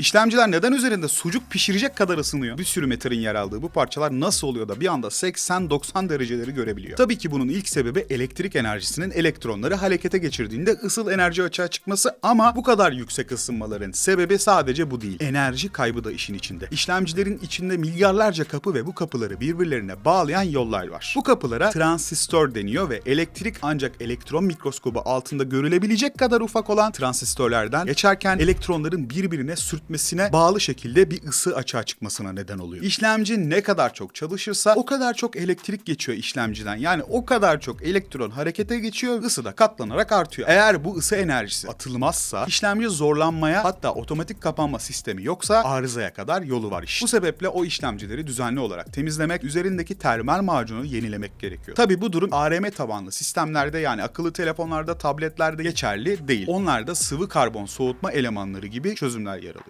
İşlemciler neden üzerinde sucuk pişirecek kadar ısınıyor? Bir sürü metalin yer aldığı bu parçalar nasıl oluyor da bir anda 80-90 dereceleri görebiliyor? Tabii ki bunun ilk sebebi elektrik enerjisinin elektronları harekete geçirdiğinde ısıl enerji açığa çıkması ama bu kadar yüksek ısınmaların sebebi sadece bu değil. Enerji kaybı da işin içinde. İşlemcilerin içinde milyarlarca kapı ve bu kapıları birbirlerine bağlayan yollar var. Bu kapılara transistör deniyor ve elektrik ancak elektron mikroskobu altında görülebilecek kadar ufak olan transistörlerden geçerken elektronların birbirine sürtmesine bağlı şekilde bir ısı açığa çıkmasına neden oluyor. İşlemci ne kadar çok çalışırsa o kadar çok elektrik geçiyor işlemciden. Yani o kadar çok elektron harekete geçiyor, ısı da katlanarak artıyor. Eğer bu ısı enerjisi atılmazsa işlemci zorlanmaya hatta otomatik kapanma sistemi yoksa arızaya kadar yolu var iş. Bu sebeple o işlemcileri düzenli olarak temizlemek, üzerindeki termal macunu yenilemek gerekiyor. Tabi bu durum ARM tabanlı sistemlerde yani akıllı telefonlarda, tabletlerde geçerli değil. Onlarda sıvı karbon soğutma elemanları gibi çözümler yer alıyor.